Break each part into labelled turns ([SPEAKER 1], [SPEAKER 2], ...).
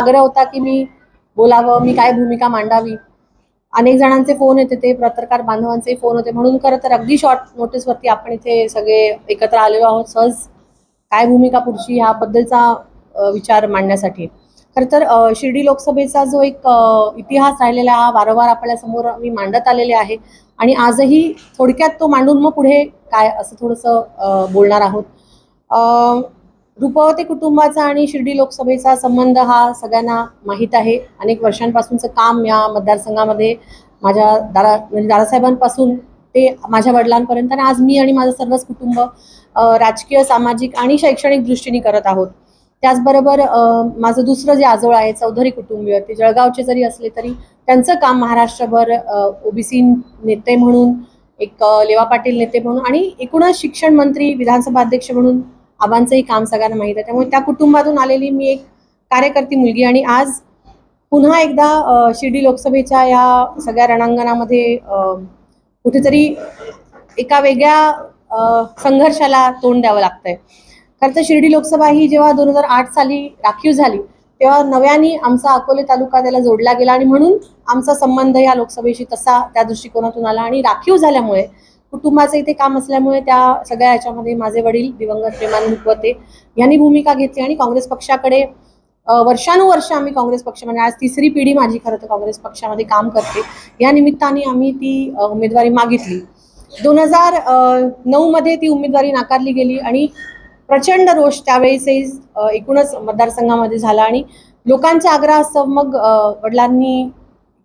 [SPEAKER 1] आग्रह होता की मी बोलावं मी काय भूमिका मांडावी. अनेक जणांचे फोन येते ते पत्रकार बांधवांचे फोन होते. म्हणून खरं तर अगदी शॉर्ट नोटीसवरती आपण इथे सगळे एकत्र आलेलो आहोत. सहज काय भूमिका पुढची ह्याबद्दलचा विचार मांडण्यासाठी. खरं तर शिर्डी लोकसभेचा जो एक इतिहास राहिलेला हा वारंवार आपल्यासमोर मी मांडत आलेले आहे. आणि आजही थोडक्यात तो मांडून मग पुढे काय असं थोडंसं बोलणार आहोत. रूपवती कुटुंबाचा आणि शिर्डी लोकसभेचा संबंध हा सगळ्यांना माहीत आहे. अनेक वर्षांपासूनचं काम या मतदारसंघामध्ये माझ्या दादा म्हणजे दादासाहेबांपासून ते माझ्या वडिलांपर्यंत आणि आज मी आणि माझं सर्वच कुटुंब राजकीय सामाजिक आणि शैक्षणिक दृष्टीने करत आहोत. त्याचबरोबर माझं दुसरं जे आजोळ आहे चौधरी कुटुंबीय ते जळगावचे जरी असले तरी त्यांचं काम महाराष्ट्रभर ओबीसी नेते म्हणून एक लेवा पाटील नेते म्हणून आणि एकूणच शिक्षण मंत्री विधानसभा अध्यक्ष म्हणून आबांचंही काम सगळ्यांना माहीत आहे. त्यामुळे त्या कुटुंबातून आलेली मी एक कार्यकर्ती मुलगी आणि आज पुन्हा एकदा शिर्डी लोकसभेच्या या सगळ्या रणांगणामध्ये कुठेतरी एका वेगळ्या संघर्षाला तोंड द्यावं लागतंय. खरं तर शिर्डी लोकसभा ही जेव्हा दोन हजार आठ साली राखीव झाली तेव्हा नव्याने आमचा अकोले तालुका त्याला जोडला गेला आणि म्हणून आमचा संबंध या लोकसभेशी तसा त्या दृष्टिकोनातून आला आणि राखीव झाल्यामुळे कुटुंबाचं इथे काम असल्यामुळे त्या सगळ्या याच्यामध्ये माझे वडील दिवंगत प्रेमान मुखवते यांनी भूमिका घेतली आणि काँग्रेस पक्षाकडे वर्षानुवर्ष आम्ही काँग्रेस पक्ष म्हणजे आज तिसरी पिढी माझी खरं तर काँग्रेस पक्षामध्ये काम करते. या निमित्ताने आम्ही ती उमेदवारी मागितली. दोन हजार नऊमध्ये ती उमेदवारी नाकारली गेली आणि प्रचंड रोष त्यावेळेसही एकूणच मतदारसंघामध्ये झाला आणि लोकांच्या आग्रहास्तव मग वडिलांनी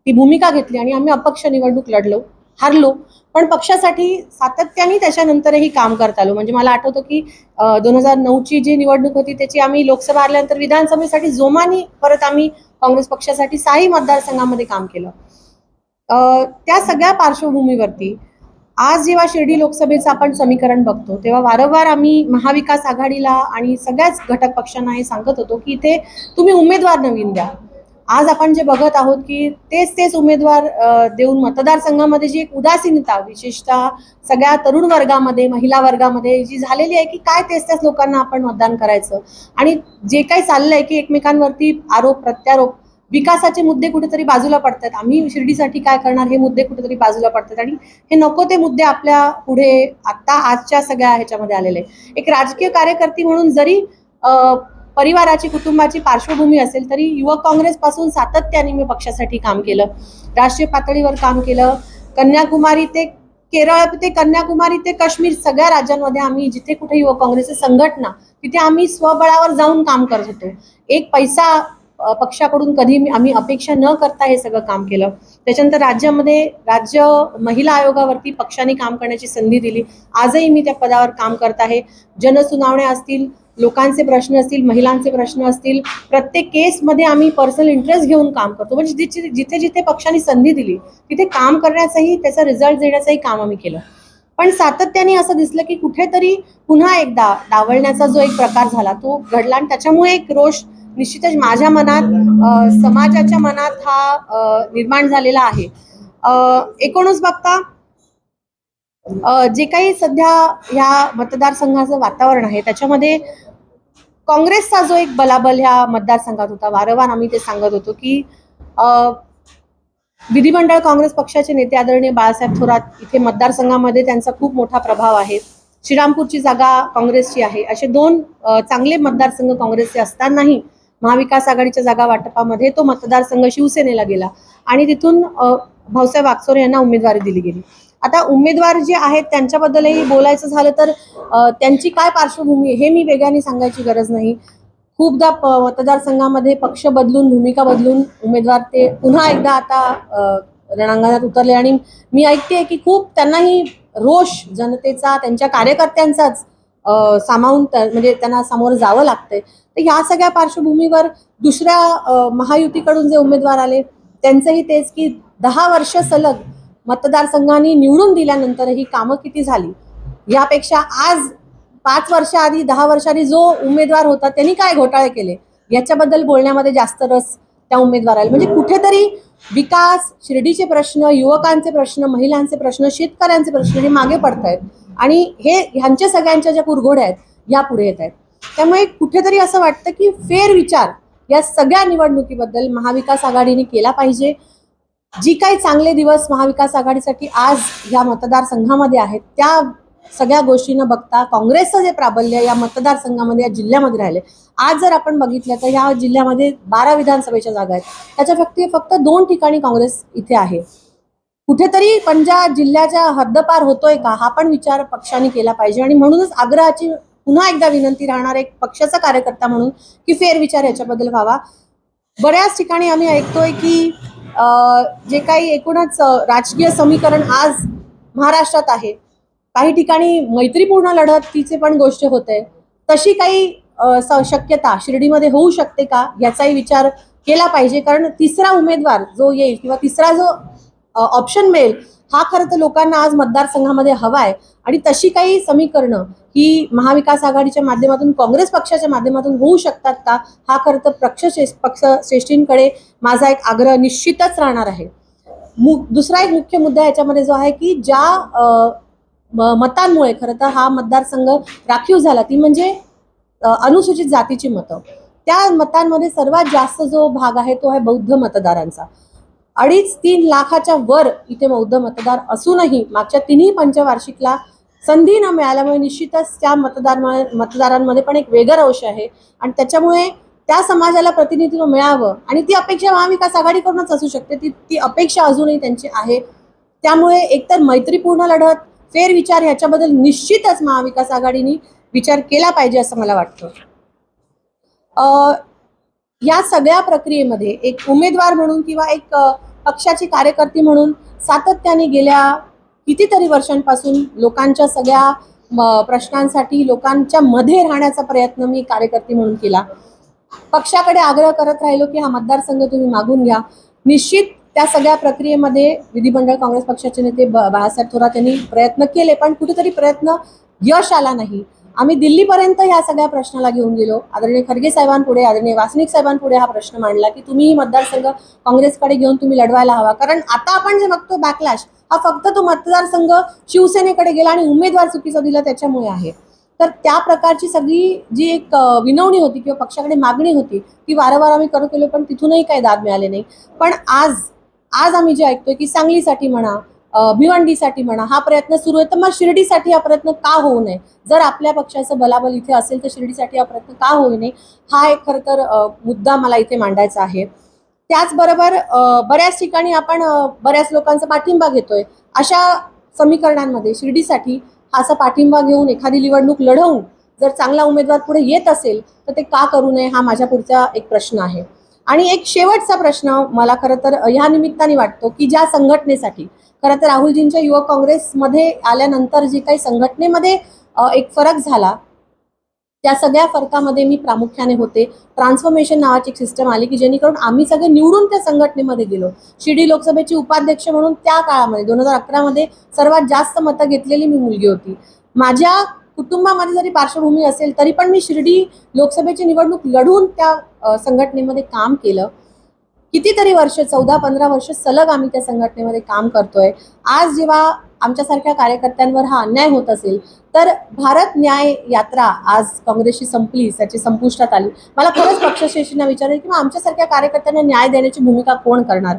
[SPEAKER 1] ती भूमिका घेतली आणि आम्ही अपक्ष निवडणूक लढलो. हारलो पण पक्षासाठी सातत्याने त्याच्यानंतरही काम करत आलो. म्हणजे मला आठवतं की दोन हजार नऊची जी निवडणूक होती त्याची आम्ही लोकसभा आल्यानंतर विधानसभेसाठी जोमाने परत आम्ही काँग्रेस पक्षासाठी साही मतदारसंघामध्ये काम केलं. त्या सगळ्या पार्श्वभूमीवरती आज जेव्हा शिर्डी लोकसभेचं आपण समीकरण बघतो तेव्हा वारंवार आम्ही महाविकास आघाडीला आणि सगळ्याच घटक पक्षांना हे सांगत होतो की इथे तुम्ही उमेदवार नवीन द्या. आज आपण जे बघत आहोत की तेच तेच उमेदवार देऊन मतदारसंघामध्ये जी एक उदासीनता विशेषतः सगळ्या तरुण वर्गामध्ये महिला वर्गामध्ये जी झालेली आहे की काय तेच त्याच लोकांना आपण मतदान करायचं? आणि जे काही चाललंय की एकमेकांवरती आरोप प्रत्यारोप विकासाचे मुद्दे कुठेतरी बाजूला पडतात. आम्ही शिर्डीसाठी काय करणार हे मुद्दे कुठेतरी बाजूला पडतात. आणि हे नको ते मुद्दे आपल्या पुढे आता आजच्या सगळ्या ह्याच्यामध्ये आलेले एक राजकीय कार्यकर्ती म्हणून जरी परिवाराची कुटुंबाची पार्श्वभूमी असेल तरी युवक काँग्रेसपासून सातत्याने मी पक्षासाठी काम केलं. राष्ट्रीय पातळीवर काम केलं. कन्याकुमारी ते केरळ ते कन्याकुमारी ते काश्मीर सगळ्या राज्यांमध्ये आम्ही जिथे कुठे युवक काँग्रेसची संघटना तिथे आम्ही स्वबळावर जाऊन काम करत होतो. एक पैसा पक्षाकडून कधी मी- आम्ही अपेक्षा न करता हे सगळं काम केलं. त्याच्यानंतर राज्यामध्ये राज्य महिला आयोगावरती पक्षाने काम करण्याची संधी दिली. आजही मी त्या पदावर काम करत आहे. जनसुनावण्या असतील लोकांचे प्रश्न असतील महिलांचे प्रश्न असतील प्रत्येक केसमध्ये आम्ही पर्सनल इंटरेस्ट घेऊन काम करतो. म्हणजे जिथे जिथे जिथे पक्षाने संधी दिली तिथे काम करण्याचंही त्याचा रिझल्ट देण्याचंही काम आम्ही केलं. पण सातत्याने असं दिसलं की कुठेतरी पुन्हा एकदा डावलण्याचा जो एक प्रकार झाला तो घडला आणि त्याच्यामुळे एक रोष निश्चितच माझ्या मनात समाजाच्या मनात हा निर्माण झालेला आहे. एकूणच बघता जे काही सध्या ह्या मतदारसंघाचं वातावरण आहे त्याच्यामध्ये काँग्रेसचा जो एक बलाबल ह्या मतदारसंघात होता वारंवार आम्ही ते सांगत होतो की विधिमंडळ काँग्रेस पक्षाचे नेते आदरणीय बाळासाहेब थोरात इथे मतदारसंघामध्ये त्यांचा खूप मोठा प्रभाव आहे. श्रीरामपूरची जागा काँग्रेसची आहे. असे दोन चांगले मतदारसंघ काँग्रेसचे असतानाही महाविकास आघाडीच्या जागा वाटपामध्ये तो मतदारसंघ शिवसेनेला गेला आणि तिथून भाऊसाहेब वागचोरे यांना उमेदवारी दिली गेली. आता उमेदवार जे आहेत त्यांच्याबद्दलही बोलायचं झालं तर त्यांची काय पार्श्वभूमी आहे हे मी वेगाने सांगायची गरज नाही. खूपदा प मतदारसंघामध्ये पक्ष बदलून भूमिका बदलून उमेदवार ते पुन्हा एकदा आता रणांगणात उतरले. आणि मी ऐकते की खूप त्यांनाही रोष जनतेचा त्यांच्या कार्यकर्त्यांचाच सामावून म्हणजे त्यांना समोर जावं लागतंय. तर ह्या सगळ्या पार्श्वभूमीवर दुसऱ्या महायुतीकडून जे उमेदवार आले त्यांचंही तेच की दहा वर्ष सलग मतदारसंघाने निवडून दिल्यानंतरही कामं किती झाली? यापेक्षा आज पाच वर्षाआधी दहा वर्षाआधी जो उमेदवार होता त्यांनी काय घोटाळे केले? याच्याबद्दल बोलण्यामध्ये जास्त रस त्या उमेदवाराला. म्हणजे कुठेतरी विकास शिर्डीचे प्रश्न युवकांचे प्रश्न महिलांचे प्रश्न शेतकऱ्यांचे प्रश्न हे मागे पडत आहेत आणि हे ह्यांच्या सगळ्यांच्या ज्या कुरघोड्या आहेत या पुढे येत आहेत. त्यामुळे कुठेतरी असं वाटतं की फेर विचार या सगळ्या निवडणुकीबद्दल महाविकास आघाडीने केला पाहिजे. जी काही चांगले दिवस महाविकास आघाडीसाठी आज या मतदारसंघामध्ये आहेत त्या सगळ्या गोष्टी न बघता काँग्रेसचं जे प्राबल्य या मतदारसंघामध्ये या जिल्ह्यामध्ये राहिले. आज जर आपण बघितलं तर या जिल्ह्यामध्ये बारा विधानसभेच्या जागा आहेत. त्याच्या फक्त फक्त दोन ठिकाणी काँग्रेस इथे आहे. कुठेतरी पण ज्या जिल्ह्याच्या हद्दपार होतोय का हा पण विचार पक्षाने केला पाहिजे आणि म्हणूनच आग्रहाची पुन्हा एकदा विनंती राहणार एक पक्षाचा कार्यकर्ता म्हणून की फेरविचार याच्याबद्दल व्हावा. बऱ्याच ठिकाणी आम्ही ऐकतोय की जे काही एकूणच राजकीय समीकरण आज महाराष्ट्रात आहे. काही ठिकाणी मैत्रीपूर्ण लढत तिचे पण गोष्ट होते. तशी काही स- शक्यता शिर्डीमध्ये होऊ शकते का? याचाही विचार केला पाहिजे. कारण तिसरा उमेदवार जो येईल किंवा तिसरा जो ऑप्शन मिळेल. हा खरं तर लोकांना आज मतदारसंघामध्ये हवा आहे आणि तशी काही समीकरणं ही महाविकास आघाडीच्या माध्यमातून काँग्रेस पक्षाच्या माध्यमातून होऊ शकतात का? हा खरं तर पक्ष पक्ष श्रेष्ठींकडे माझा एक आग्रह निश्चितच राहणार आहे. मु दुसरा एक मुख्य मुद्दा याच्यामध्ये जो आहे की ज्या मतांमुळे खरं तर हा मतदारसंघ राखीव झाला ती म्हणजे अनुसूचित जातीची मतं. त्या मतांमध्ये सर्वात जास्त जो भाग आहे तो आहे बौद्ध मतदारांचा. अडीच तीन लाखाच्या वर इथे बौद्ध मतदार असूनही मागच्या तिन्ही पंचवार्षिकला संधी न मिळाल्यामुळे निश्चितच त्या मतदार मतदारांमध्ये पण एक वेगळं रोष आहे. आणि त्याच्यामुळे त्या समाजाला प्रतिनिधित्व मिळावं आणि ती अपेक्षा महाविकास आघाडीकडूनच असू शकते. ती ती अपेक्षा अजूनही त्यांची आहे. त्यामुळे एकतर मैत्रीपूर्ण लढत फेरविचार ह्याच्याबद्दल निश्चितच महाविकास आघाडीने विचार केला पाहिजे असं मला वाटतं. या सगळ्या प्रक्रियेमध्ये एक उमेदवार म्हणून किंवा एक पक्षाची कार्यकर्ती म्हणून सातत्याने गेल्या कितीतरी वर्षांपासून लोकांच्या सगळ्या प्रश्नांसाठी लोकांच्या मध्ये राहण्याचा प्रयत्न मी कार्यकर्ती म्हणून केला. पक्षाकडे आग्रह करत राहिलो की हा मतदारसंघ तुम्ही मागून घ्या. निश्चित त्या सगळ्या प्रक्रियेमध्ये विधिमंडळ काँग्रेस पक्षाचे नेते बाळासाहेब थोरात यांनी प्रयत्न केले पण कुठेतरी प्रयत्न यश आला नाही. आम्ही दिल्लीपर्यंत ह्या सगळ्या प्रश्नाला घेऊन गेलो. आदरणीय खरगे साहेबांपुढे आदरणीय वासनिक साहेबांपुढे हा प्रश्न मांडला की तुम्ही मतदारसंघ काँग्रेसकडे घेऊन तुम्ही लढवायला हवा. कारण आता आपण जे बघतो बॅकलॅश हा फक्त तो मतदारसंघ शिवसेनेकडे गेला आणि उमेदवार चुकीचा दिला त्याच्यामुळे आहे. तर त्या प्रकारची सगळी जी एक विनवणी होती किंवा पक्षाकडे मागणी होती ती वारंवार आम्ही करत गेलो पण तिथूनही काही दाद मिळाले नाही. पण आज आज आम्ही जे ऐकतोय की सांगलीसाठी म्हणा भिवंडीसाठी म्हणा हा प्रयत्न सुरू आहे. तर मग शिर्डीसाठी हा प्रयत्न का होऊ नये? जर आपल्या पक्षाचं बलाबल इथे असेल तर शिर्डीसाठी हा प्रयत्न का होऊ नये? हा एक खरं तर मुद्दा मला इथे मांडायचा आहे. त्याचबरोबर बऱ्याच ठिकाणी आपण बऱ्याच लोकांचा पाठिंबा घेतोय. अशा समीकरणांमध्ये शिर्डीसाठी हा असा पाठिंबा घेऊन एखादी निवडणूक लढवून जर चांगला उमेदवार पुढे येत असेल तर ते का करू नये हा माझ्या पुढचा एक प्रश्न आहे. आणि एक शेवटचा प्रश्न मला खरं तर ह्या निमित्ताने वाटतो की ज्या संघटनेसाठी खरं तर राहुलजींच्या युवक काँग्रेसमध्ये आल्यानंतर जे काही संघटनेमध्ये एक फरक झाला त्या सगळ्या फरकामध्ये मी प्रामुख्याने होते. ट्रान्सफॉर्मेशन नावाची एक सिस्टम आली की जेणेकरून आम्ही सगळे निवडून त्या संघटनेमध्ये गेलो. शिर्डी लोकसभेची उपाध्यक्ष म्हणून त्या काळामध्ये दोन हजार अकरामध्ये सर्वात जास्त मतं घेतलेली मी मुलगी होती. माझ्या कुटुंबामध्ये जरी पार्श्वभूमी असेल तरी पण मी शिर्डी लोकसभेची निवडणूक लढून त्या संघटनेमध्ये काम केलं. कितीतरी वर्ष चौदा पंधरा वर्ष सलग आम्ही त्या संघटनेमध्ये काम करतोय. आज जेव्हा आमच्यासारख्या कार्यकर्त्यांवर हा अन्याय होत असेल तर भारत न्याय यात्रा आज काँग्रेसची संपली त्याची संपुष्टात आली. मला खरंच पक्षश्रेष्ठींना विचारेल की मग आमच्यासारख्या कार्यकर्त्यांना न्याय देण्याची भूमिका कोण करणार?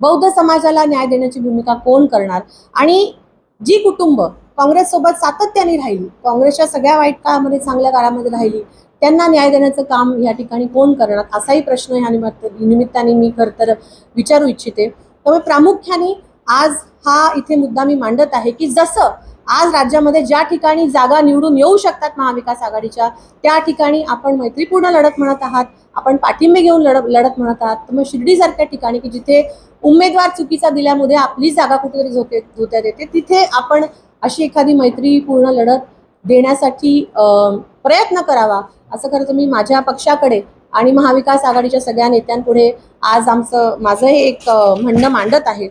[SPEAKER 1] बौद्ध समाजाला न्याय देण्याची भूमिका कोण करणार? आणि जी कुटुंब काँग्रेससोबत सातत्याने राहिली. काँग्रेसच्या सगळ्या वाईट काळामध्ये चांगल्या काळामध्ये राहिली. त्यांना न्याय देण्याचं काम या ठिकाणी कोण करणार? असाही प्रश्न ह्या निमित्त निमित्ताने मी खरं तर विचारू इच्छिते. त्यामुळे प्रामुख्याने आज हा इथे मुद्दा मी मांडत आहे की जसं आज राज्यामध्ये ज्या ठिकाणी जागा निवडून येऊ शकतात महाविकास आघाडीच्या त्या ठिकाणी आपण मैत्रीपूर्ण लढत म्हणत आहात आपण पाठिंबे घेऊन लढत लढत म्हणत आहात. तर मग शिर्डीसारख्या ठिकाणी की जिथे उमेदवार चुकीचा दिल्यामुळे आपली जागा कुठेतरी झोके धोत्यात येते तिथे आपण अशी एखादी मैत्रीपूर्ण लढत देण्यासाठी प्रयत्न करावा असं खरं तर मी माझ्या पक्षाकडे आणि महाविकास आघाडीच्या सगळ्या नेत्यांपुढे आज आमचं माझं हे एक म्हणणं मांडत आहे.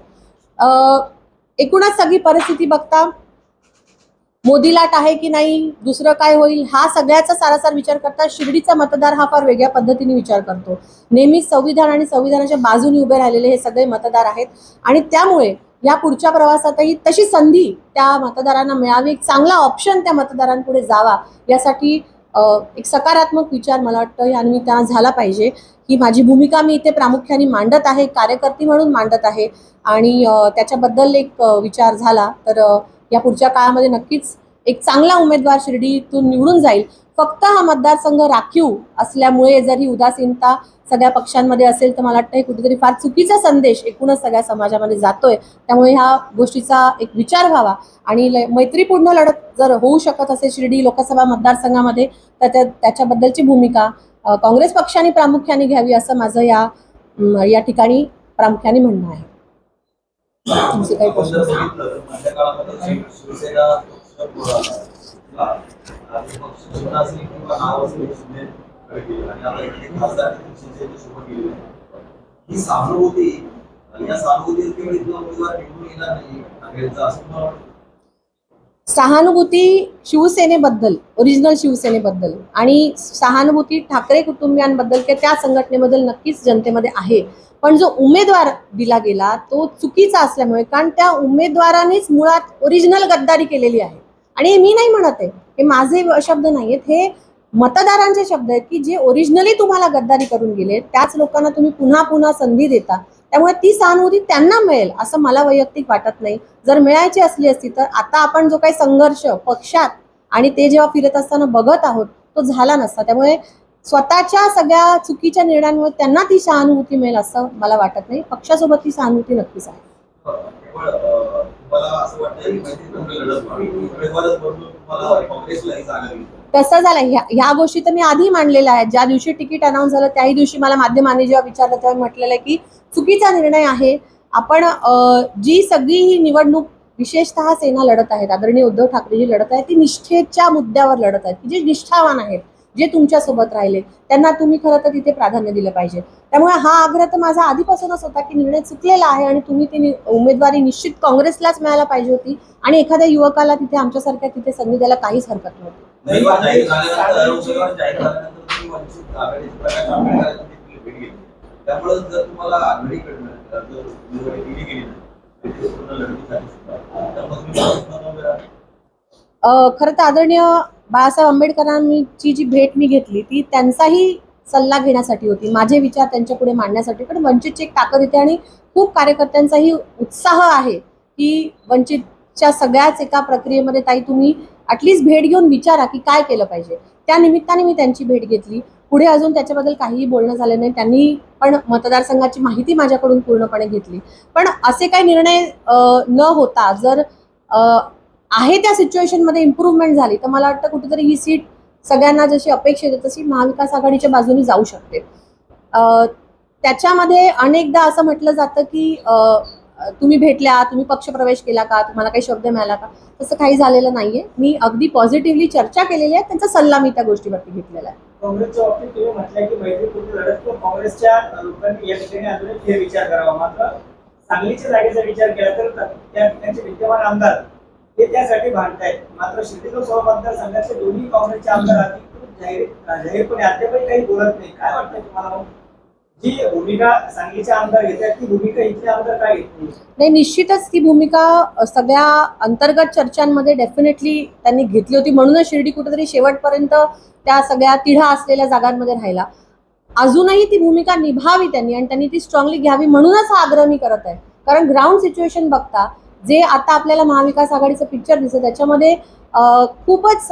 [SPEAKER 1] एकूणच सगळी परिस्थिती बघता मोदी लाट आहे की नाही दुसरं काय होईल हा सगळ्याचा सारासार विचार करता शिर्डीचा मतदार हा फार वेगळ्या पद्धतीने विचार करतो. नेहमी संविधान आणि संविधानाच्या बाजूने उभे राहिलेले हे सगळे मतदार आहेत. आणि त्यामुळे या पुढच्या प्रवासातही तशी संधी त्या मतदारांना मिळावी. एक चांगला ऑप्शन त्या मतदारांपुढे जावा यासाठी एक सकारात्मक विचार मला वाटतं या निमित्तानं झाला पाहिजे. ही माझी भूमिका मी इथे प्रामुख्याने मांडत आहे कार्यकर्ती म्हणून मांडत आहे आणि त्याच्याबद्दल एक विचार झाला तर या पुढच्या काळामध्ये नक्कीच एक चांगला उमेदवार शिर्डीतून निवडून जाईल. फक्त हा मतदारसंघ राखीव असल्यामुळे जर ही उदासीनता सगळ्या पक्षांमध्ये असेल तर मला वाटतं हे कुठेतरी फार चुकीचा संदेश एकूणच सगळ्या समाजामध्ये जातोय. त्यामुळे ह्या गोष्टीचा एक विचार व्हावा. आणि मैत्रीपूर्ण लढत जर होऊ शकत असेल शिर्डी लोकसभा मतदारसंघामध्ये तर त्या त्याच्याबद्दलची भूमिका काँग्रेस पक्षाने प्रामुख्याने घ्यावी असं माझं या या ठिकाणी प्रामुख्याने म्हणणं आहे. तुमचे काही प्रश्न?
[SPEAKER 2] ही सहानुभूती आणि या सहानुभूती केवळ इथला उमेदवार निवडून येणार नाही ठाकरेंचा असं
[SPEAKER 1] सहानुभूती शिवसेनेबद्दल ओरिजिनल शिवसेनेबद्दल आणि सहानुभूती ठाकरे कुटुंबियांबद्दल किंवा त्या संघटनेबद्दल नक्कीच जनतेमध्ये आहे. पण जो उमेदवार दिला गेला तो चुकीचा असल्यामुळे कारण त्या उमेदवारानेच मुळात ओरिजिनल गद्दारी केलेली आहे. आणि मी नाही म्हणत आहे. हे माझे शब्द नाहीयेत. हे मतदारांचे शब्द आहेत की जे ओरिजिनली तुम्हाला गद्दारी करून गेले त्याच लोकांना तुम्ही पुन्हा पुन्हा संधी देता. त्यामुळे ती सहानुभूती त्यांना मिळेल असं मला वैयक्तिक वाटत नाही. जर मिळायची असली असती तर आता आपण जो काही संघर्ष पक्षात आणि ते जेव्हा फिरत असताना बघत आहोत तो झाला नसता. त्यामुळे स्वतःच्या सगळ्या चुकीच्या निर्णयांमुळे त्यांना ती सहानुभूती मिळेल असं मला वाटत नाही. पक्षासोबत ती सहानुभूती नक्कीच आहे. कसं झालं. ह्या गोष्टी तर मी आधी मांडलेल्या आहेत. ज्या दिवशी तिकीट अनाऊन्स झालं त्याही दिवशी मला माध्यमाने जेव्हा विचारलं तेव्हा म्हटलेलं आहे की चुकीचा निर्णय आहे. आपण जी सगळी ही निवडणूक विशेषतः सेना लढत आहेत आदरणीय उद्धव ठाकरे जी लढत आहे ती निष्ठेच्या मुद्द्यावर लढत आहेत की जे निष्ठावान आहेत. जे तुमच्यासोबत राहिले त्यांना तुम्ही खरं तर तिथे प्राधान्य दिलं पाहिजे. त्यामुळे हा आग्रह तर माझा आधीपासूनच होता की निर्णय चुकलेला आहे आणि तुम्ही ती उमेदवारी निश्चित काँग्रेसलाच मिळायला पाहिजे होती आणि एखाद्या युवकाला तिथे आमच्यासारख्या तिथे संधी द्यायला काहीच हरकत नव्हती.
[SPEAKER 2] त्यामुळे जर तुम्हाला आघाडीकडनं दिली गेली.
[SPEAKER 1] अ, खरं तर आदरणीय बाळासाहेब आंबेडकरांची जी भेट मी घेतली ती त्यांचाही सल्ला घेण्यासाठी होती. माझे विचार त्यांच्या पुढे मांडण्यासाठी. पण वंचितची एक ताकद येते आणि खूप कार्यकर्त्यांचाही उत्साह आहे की वंचितच्या सगळ्याच एका प्रक्रियेमध्ये ताई तुम्ही ॲटलिस्ट भेट घेऊन विचारा की काय केलं पाहिजे. त्या निमित्ताने मी त्यांची भेट घेतली. पुढे अजून त्याच्याबद्दल काहीही बोलणं झालं नाही. त्यांनी पण मतदारसंघाची माहिती माझ्याकडून पूर्णपणे घेतली. पण असे काही निर्णय न होता जर आहे त्या सिच्युएशनमध्ये इम्प्रूव्हमेंट झाली तर मला वाटतं कुठेतरी ही सीट सगळ्यांना जशी अपेक्षित आहे तशी महाविकास आघाडीच्या बाजूने जाऊ शकते. त्याच्यामध्ये अनेकदा असं म्हटलं जातं की तुम्ही भेटल्या तुम्ही पक्षप्रवेश केला का तुम्हाला काही शब्द मिळाला का तसं काही झालेलं नाहीये. मी अगदी पॉझिटिव्हली चर्चा केलेली आहे त्यांचा सल्ला मी त्या गोष्टीवरती घेतलेला आहे.
[SPEAKER 3] काँग्रेसच्या बाबतीत तुम्ही म्हटलंय की मैत्रीपूर्ण लढत किंवा काँग्रेसच्या लोकांनी या ठिकाणी अजून विचार करावा. मात्र सांगलीच्या जागेचा विचार केला तर त्यांचे विद्यमान आमदार हे त्यासाठी भांडतायत मात्र शिर्डी लोकसभा मतदारसंघातले दोन्ही काँग्रेसचे आमदार अधिकृत जाहीर जाहीरपणे अद्यापही काही बोलत नाही. काय वाटतंय तुम्हाला जी भूमिका सांगलीचे आमदार घेतात ती भूमिका इथले आमदार काय घेत नाही
[SPEAKER 1] निश्चितच ती भूमिका सगळ्या अंतर्गत चर्चांमध्ये डेफिनेटली त्यांनी घेतली होती. म्हणूनच शिर्डी कुठेतरी शेवटपर्यंत त्या सगळ्या तिढा असलेल्या जागांमध्ये राहिला. अजूनही ती भूमिका निभावी त्यांनी आणि त्यांनी ती स्ट्रॉंगली घ्यावी म्हणूनच हा आग्रह मी करत आहे. कारण ग्राउंड सिच्युएशन बघता जे आता आपल्याला महाविकास आघाडीचं पिक्चर दिसतं त्याच्यामध्ये खूपच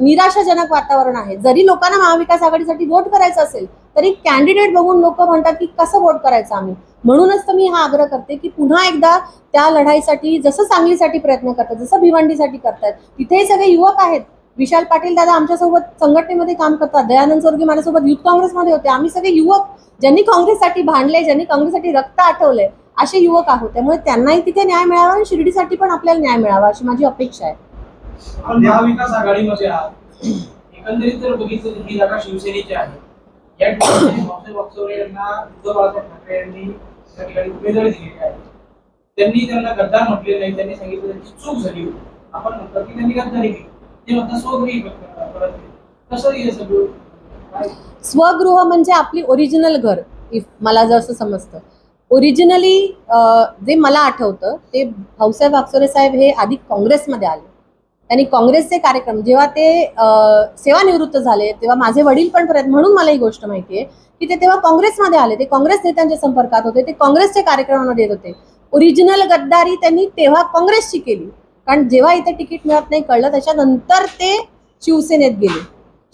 [SPEAKER 1] निराशाजनक वातावरण आहे. जरी लोकांना महाविकास आघाडीसाठी वोट करायचं असेल तरी कॅन्डिडेट बघून लोक म्हणतात की कसं वोट करायचं आम्ही? म्हणूनच तर मी हा आग्रह करते की पुन्हा एकदा त्या लढाईसाठी जसं सांगलीसाठी प्रयत्न करतात जसं भिवंडीसाठी करतात तिथे सगळे युवक आहेत. विशाल पाटील दादा आमच्यासोबत संघटनेमध्ये काम करतात दयानंद स्वर्गी माझ्यासोबत युथ काँग्रेसमध्ये होते. आम्ही सगळे युवक ज्यांनी काँग्रेससाठी भांडले ज्यांनी काँग्रेससाठी रक्त आठवले असे युवक आहोत. त्यामुळे त्यांनाही तिथे न्याय मिळावा आणि शिर्डीसाठी पण आपल्याला न्याय मिळावा अशी माझी अपेक्षा आहे.
[SPEAKER 4] महाविकास आघाडीमध्ये आहात. एकंदरीत जर बघितलं तर ही जागा शिवसेनेची आहे. या ठिकाणी भाऊसाहेब वागचौरे यांना उद्धव बाळासाहेब ठाकरे यांनी या ठिकाणी उमेदवारी दिलेली आहे. त्यांनी त्यांना गद्दार म्हटले नाही त्यांनी सांगितलं त्यांची चूक झाली आपण म्हणतो की त्यांनी गद्दारी केली. ते म्हणतात स्वगृही परत. कसं हे सगळं?
[SPEAKER 1] स्वगृह म्हणजे आपली ओरिजिनल घर इफ मला जर असं समजतं. ओरिजिनली जे मला आठवतं ते भाऊसाहेब वागसोरे साहेब हे आधी काँग्रेसमध्ये आले. त्यांनी काँग्रेसचे कार्यक्रम जेव्हा ते सेवानिवृत्त झाले तेव्हा माझे वडील पण प्रयत्न म्हणून मला ही गोष्ट माहिती आहे की ते तेव्हा काँग्रेसमध्ये आले. ते काँग्रेस नेत्यांच्या संपर्कात होते ते काँग्रेसचे कार्यक्रमामध्ये देत होते. ओरिजिनल गद्दारी त्यांनी तेव्हा काँग्रेसची केली. कारण जेव्हा इथे तिकीट मिळत नाही कळलं त्याच्यानंतर ते शिवसेनेत गेले.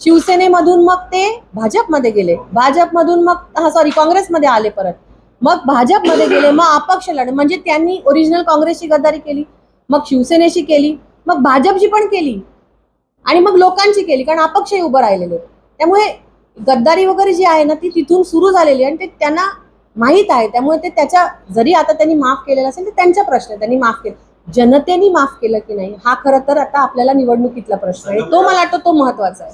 [SPEAKER 1] शिवसेनेमधून मग ते भाजपमध्ये गेले. भाजपमधून मग हा सॉरी काँग्रेसमध्ये आले परत. मग भाजपमध्ये गेले मग अपक्ष लढले म्हणजे त्यांनी ओरिजिनल काँग्रेसची गद्दारी केली मग शिवसेनेशी केली मग भाजपची पण केली आणि मग लोकांची केली कारण अपक्षही उभं राहिलेले त्यामुळे गद्दारी वगैरे जी आहे ना ती तिथून सुरू झालेली आहे आणि ते त्यांना माहीत आहे. त्यामुळे ते त्याच्या जरी आता त्यांनी माफ केलेलं असेल तर त्यांचा प्रश्न आहे त्यांनी माफ केलं. जनतेने माफ केलं की नाही हा खरं तर आता आपल्याला निवडणुकीतला प्रश्न आहे. तो मला वाटतं तो महत्त्वाचा आहे.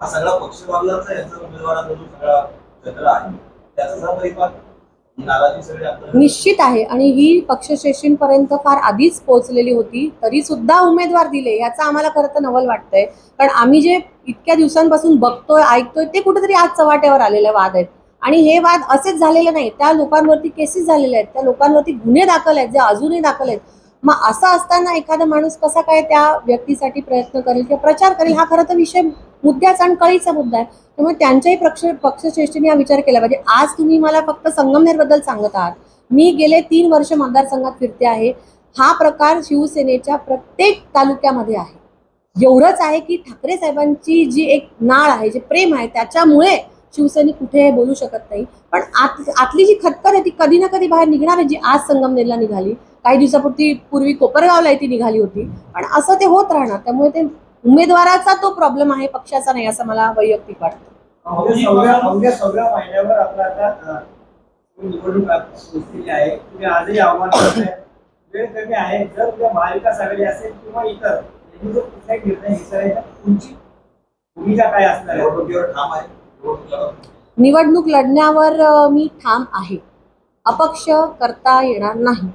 [SPEAKER 2] हा सगळा यांचा सगळा आहे. त्याचा परिपाक
[SPEAKER 1] निश्चित आहे. आणि ही पक्षश्रेष्ठींपर्यंत फार आधीच पोहोचलेली होती तरी सुद्धा उमेदवार दिले याचा आम्हाला खरं तर नवल वाटतंय. कारण आम्ही जे इतक्या दिवसांपासून बघतोय ऐकतोय ते कुठेतरी आज चव्हाट्यावर आलेले वाद आहेत. आणि हे वाद असेच झालेले नाही त्या लोकांवरती केसेस झालेले आहेत. त्या लोकांवरती गुन्हे दाखल आहेत जे अजूनही दाखल आहेत. मग असं असताना एखादा माणूस कसा काय त्या व्यक्तीसाठी प्रयत्न करेल किंवा प्रचार करेल? हा खरं तर विषय मुद्द्याचा आणि कळीचा मुद्दा आहे. त्यामुळे त्यांच्याही पक्ष पक्षश्रेष्ठीने हा विचार केला पाहिजे. आज तुम्ही मला फक्त संगमनेरबद्दल सांगत आहात. मी गेले तीन वर्ष मतदारसंघात फिरते आहे. हा प्रकार शिवसेनेच्या प्रत्येक तालुक्यामध्ये आहे. एवढंच आहे की ठाकरे साहेबांची जी एक नाळ आहे जे प्रेम आहे त्याच्यामुळे शिवसैनिक कुठे बोलू शकत नाही. पण आत आतली जी खतखत आहे ती कधी ना कधी बाहेर निघणार आहे जी आज संगमनेरला निघाली. काही दिवसापूर्वी पूर्वी कोपरगावला ती निघाली होती. पण असं ते होत राहणार त्यामुळे ते उमेदवाराचा तो प्रॉब्लेम आहे पक्षाचा नाही असं मला वैयक्तिक वाटतं.
[SPEAKER 3] निवडणूक
[SPEAKER 1] लढण्यावर मी ठाम आहे. अपक्ष करता येणार नाही.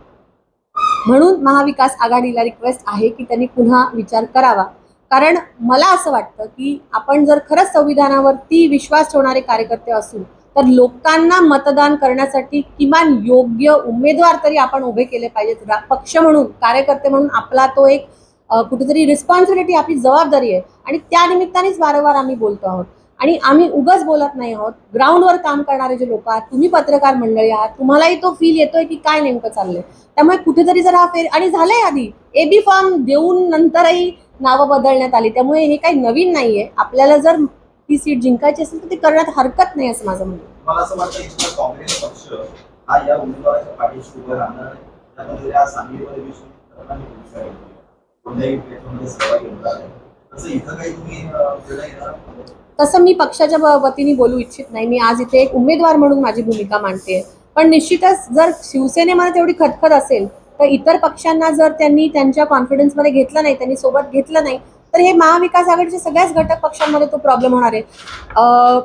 [SPEAKER 1] म्हणून महाविकास आघाडीला रिक्वेस्ट आहे की त्यांनी पुन्हा विचार करावा. कारण मला असं वाटतं की आपण जर खरंच संविधानावरती विश्वास ठेवणारे कार्यकर्ते असू तर लोकांना मतदान करण्यासाठी किमान योग्य उमेदवार तरी आपण उभे केले पाहिजेत. पक्ष म्हणून कार्यकर्ते म्हणून आपला तो एक कुठेतरी रिस्पॉन्सिबिलिटी आपली जबाबदारी आहे. आणि त्या निमित्तानेच वारंवार आम्ही बोलतो आहोत. आणि आम्ही उगाच बोलत नाही आहोत. ग्राउंडवर काम करणारे जे लोक आहात तुम्ही पत्रकार मंडळी आहात तुम्हालाही तो फील येतोय की काय नेमकं चाललंय. त्यामुळे कुठेतरी जर हा फेर आणि झालंय आधी. एबी फॉर्म देऊन नंतरही नावं बदलण्यात आली. त्यामुळे हे काही नवीन नाहीये. आपल्याला जर ती सीट जिंकायची असेल तर ते करण्यात हरकत नाही असं माझं म्हणणं
[SPEAKER 2] तसं
[SPEAKER 1] मी पक्षाच्या वतीने बोलू इच्छित नाही. मी आज इथे एक उमेदवार म्हणून माझी भूमिका मांडते. पण निश्चितच जर शिवसेनेमध्ये तेवढी खतखत असेल तर इतर पक्षांना जर त्यांनी त्यांच्या कॉन्फिडन्समध्ये घेतलं नाही त्यांनी सोबत घेतलं नाही तर हे महाविकास आघाडीच्या सगळ्याच घटक पक्षांमध्ये तो प्रॉब्लेम होणार आहे.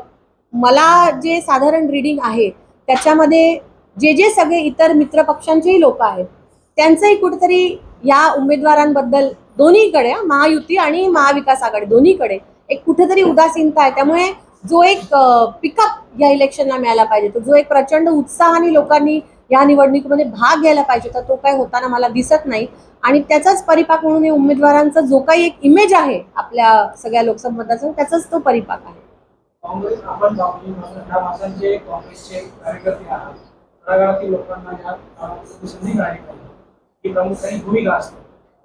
[SPEAKER 1] मला जे साधारण रिडिंग आहे त्याच्यामध्ये जे जे सगळे इतर मित्र पक्षांचेही लोक आहेत त्यांचंही कुठेतरी या उमेदवारांबद्दल दोन्हीकडे महायुती आणि महाविकास आघाडी दोन्हीकडे. एक कुठेतरी उदासीनता आहे. त्यामुळे जो एक पिकअप या इलेक्शनला मिळाला पाहिजे तो जो एक प्रचंड उत्साहाने लोकांनी या निवडणुकीमध्ये भाग घ्यायला पाहिजे तर तो काय होताना मला दिसत नाही. आणि त्याचाच परिपाक म्हणून हे उमेदवारांचा जो काही एक इमेज आहे आपल्या सगळ्या लोकसभा मतदारसंघ त्याचाच तो परिपाक आहे.
[SPEAKER 4] काँग्रेस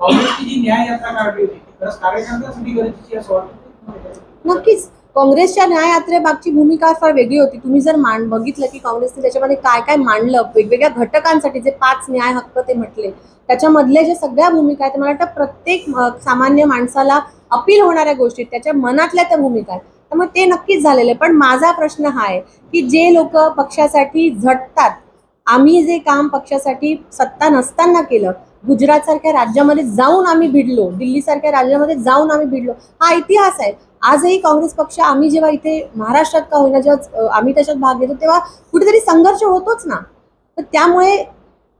[SPEAKER 4] काँग्रेसची जी न्याय यात्रा काढली होती खरंच कार्यकर्त्यांसाठी गरजेची असं वाटतं
[SPEAKER 1] नक्कीच. काँग्रेसच्या न्याय यात्रेमागची भूमिका फार वेगळी होती. तुम्ही जर मान बघितलं की काँग्रेसने त्याच्यामध्ये काय काय मांडलं वेगवेगळ्या घटकांसाठी जे पाच न्याय हक्क ते म्हटले त्याच्यामधले जे सगळ्या भूमिका आहेत ते मला वाटतं प्रत्येक सामान्य माणसाला अपील होणाऱ्या गोष्टी त्याच्या मनातल्या त्या भूमिका आहेत. त्यामुळे ते नक्कीच झालेले पण माझा प्रश्न हा आहे की जे लोक पक्षासाठी झटतात आम्ही जे काम पक्षासाठी सत्ता नसताना केलं गुजरात सारख्या राज्यामध्ये जाऊन आम्ही भिडलो दिल्ली सारख्या राज्यामध्ये जाऊन आम्ही भिडलो. हा इतिहास आहे. आजही काँग्रेस पक्ष आम्ही जेव्हा इथे महाराष्ट्रात का होईना जेव्हा आम्ही त्याच्यात भाग घेतो तेव्हा कुठेतरी संघर्ष होतोच ना. तर त्यामुळे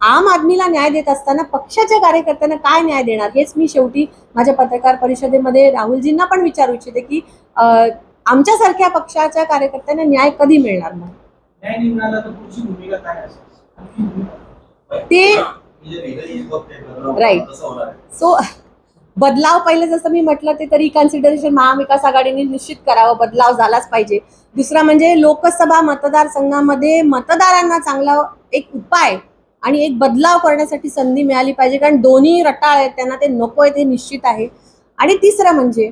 [SPEAKER 1] आम आदमीला न्याय देत असताना पक्षाच्या कार्यकर्त्यांना काय न्याय देणार? हेच मी शेवटी माझ्या पत्रकार परिषदेमध्ये राहुलजींना पण विचारू इच्छिते की आमच्यासारख्या पक्षाच्या कार्यकर्त्यांना न्याय कधी मिळणार
[SPEAKER 4] नाही
[SPEAKER 1] ते
[SPEAKER 2] आहे?
[SPEAKER 1] सो बदलाव पहिले जसं मी म्हटलं ते तरी कन्सिडरेशन महाविकास आघाडीने निश्चित करावं बदलाव झालाच पाहिजे. दुसरा म्हणजे लोकसभा मतदारसंघामध्ये मतदारांना चांगला एक उपाय आणि एक बदलाव करण्यासाठी संधी मिळाली पाहिजे कारण दोन्ही रटाळ आहेत त्यांना ते नको आहे ते निश्चित आहे. आणि तिसरं म्हणजे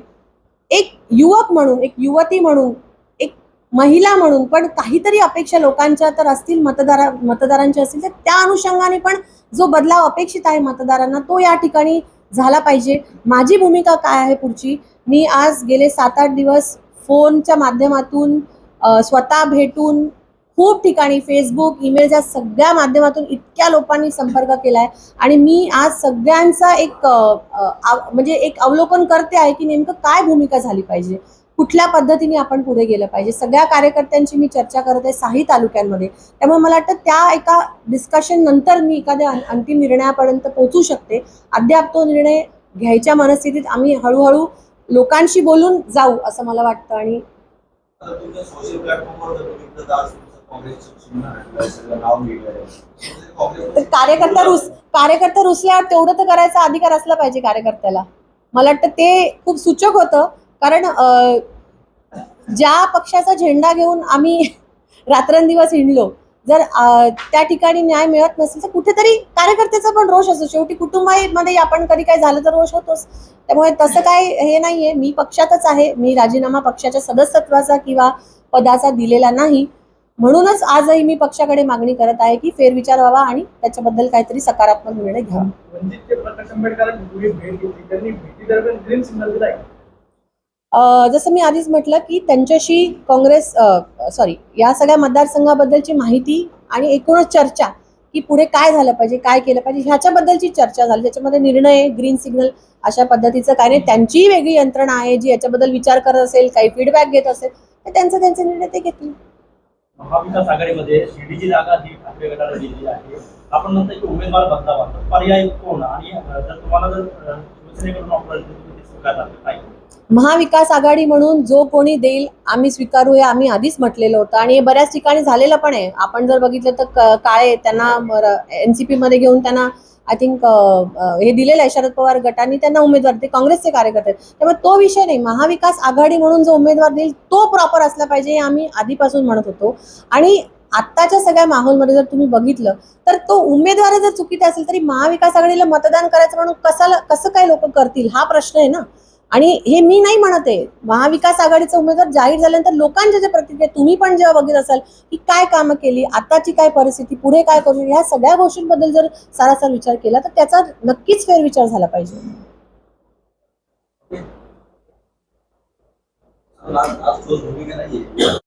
[SPEAKER 1] एक युवक म्हणून एक युवती म्हणून महिला म्हणून पण काहीतरी अपेक्षा लोकांच्या तर असतील मतदारा मतदारांच्या असतील तर त्या अनुषंगाने पण जो बदलाव अपेक्षित आहे मतदारांना तो या ठिकाणी झाला पाहिजे. माझी भूमिका काय आहे पुढची? मी आज गेले सात आठ दिवस फोनच्या माध्यमातून स्वतः भेटून खूप ठिकाणी फेसबुक ईमेलच्या सगळ्या माध्यमातून इतक्या लोकांनी संपर्क केला आहे आणि मी आज सगळ्यांचा एक म्हणजे एक अवलोकन करते आहे की नेमकं काय भूमिका झाली पाहिजे. कुठल्या पद्धतीने आपण पुढे गेलं पाहिजे? सगळ्या कार्यकर्त्यांची मी चर्चा करत आहे साही तालुक्यांमध्ये. त्यामुळे मला वाटतं त्या एका डिस्कशन नंतर मी एखाद्या अंतिम निर्णयापर्यंत पोहोचू शकते. अद्याप तो निर्णय घ्यायच्या मनस्थितीत आम्ही हळूहळू लोकांशी बोलून जाऊ असं मला वाटतं आणि
[SPEAKER 2] म्हणजे
[SPEAKER 1] कार्यकर्ता रुस कार्यकर्ता रुसल्यावर तेवढं तर करायचा अधिकार असला पाहिजे कार्यकर्त्याला. मला वाटतं ते खूप सूचक होतं. कारण ज्या पक्षाचा झेंडा घेऊन आम्ही रात्रंदिवस हिंडलो जर त्या ठिकाणी न्याय मिळत नसेल तर कुठेतरी कार्यकर्त्याचा पण रोष असतो. शेवटी कुटुंबामध्ये आपण कधी काय झालं तर रोष होतोच. त्यामुळे तसं काय हे नाहीये. मी पक्षातच आहे. मी राजीनामा पक्षाच्या सदस्यत्वाचा किंवा पदाचा दिलेला नाही. म्हणूनच आजही मी पक्षाकडे मागणी करत आहे की फेरविचार व्हावा आणि त्याच्याबद्दल काहीतरी सकारात्मक निर्णय घ्यावा. जसं मी आधीच म्हटलं की त्यांच्याशी काँग्रेस सॉरी या सगळ्या मतदारसंघाबद्दलची माहिती आणि एकूणच चर्चा की पुढे काय झालं पाहिजे काय केलं पाहिजे ह्याच्याबद्दलची चर्चा झाली. त्याच्यामध्ये निर्णय ग्रीन सिग्नल अशा पद्धतीचं काय नाही. त्यांचीही वेगळी यंत्रणा आहे जी याच्याबद्दल विचार करत असेल काही फीडबॅक घेत असेल तर त्यांचे त्यांचे निर्णय ते घेतील.
[SPEAKER 5] महाविकास आघाडीमध्ये शिर्डीची जागा ही ठाकरे गटाला दिलेली आहे. आपण म्हणतो की उमेदवार बदलावा पर्याय कोण? आणि जर तुम्हाला जर शिवसेनेकडून ऑफर आली
[SPEAKER 1] महाविकास आघाडी म्हणून जो कोणी देईल आम्ही स्वीकारू हे आम्ही आधीच म्हटलेलं होतं. आणि हे बऱ्याच ठिकाणी झालेलं पण आहे. आपण जर बघितलं तर काळे त्यांना एनसीपीमध्ये घेऊन त्यांना आय थिंक हे दिलेलं आहे शरद पवार गटांनी त्यांना उमेदवार ते काँग्रेसचे कार्यकर्ते त्यामुळे तो विषय नाही. महाविकास आघाडी म्हणून जो उमेदवार देईल तो प्रॉपर असला पाहिजे हे आम्ही आधीपासून म्हणत होतो. आणि आत्ताच्या सगळ्या माहोलमध्ये जर तुम्ही बघितलं तर तो उमेदवार जर चुकीचा असेल तरी महाविकास आघाडीला मतदान करायचं म्हणून कसाला कसं काय लोक करतील? हा प्रश्न आहे ना. आणि हे मी नाही म्हणत आहे. महाविकास आघाडीचा उमेदवार जाहीर झाल्यानंतर लोकांच्या ज्या प्रतिक्रिया तुम्ही पण जेव्हा बघत असाल की काय कामं केली आताची काय परिस्थिती पुढे काय करू ह्या सगळ्या गोष्टींबद्दल जर सारासार विचार केला तर त्याचा नक्कीच फेरविचार झाला पाहिजे.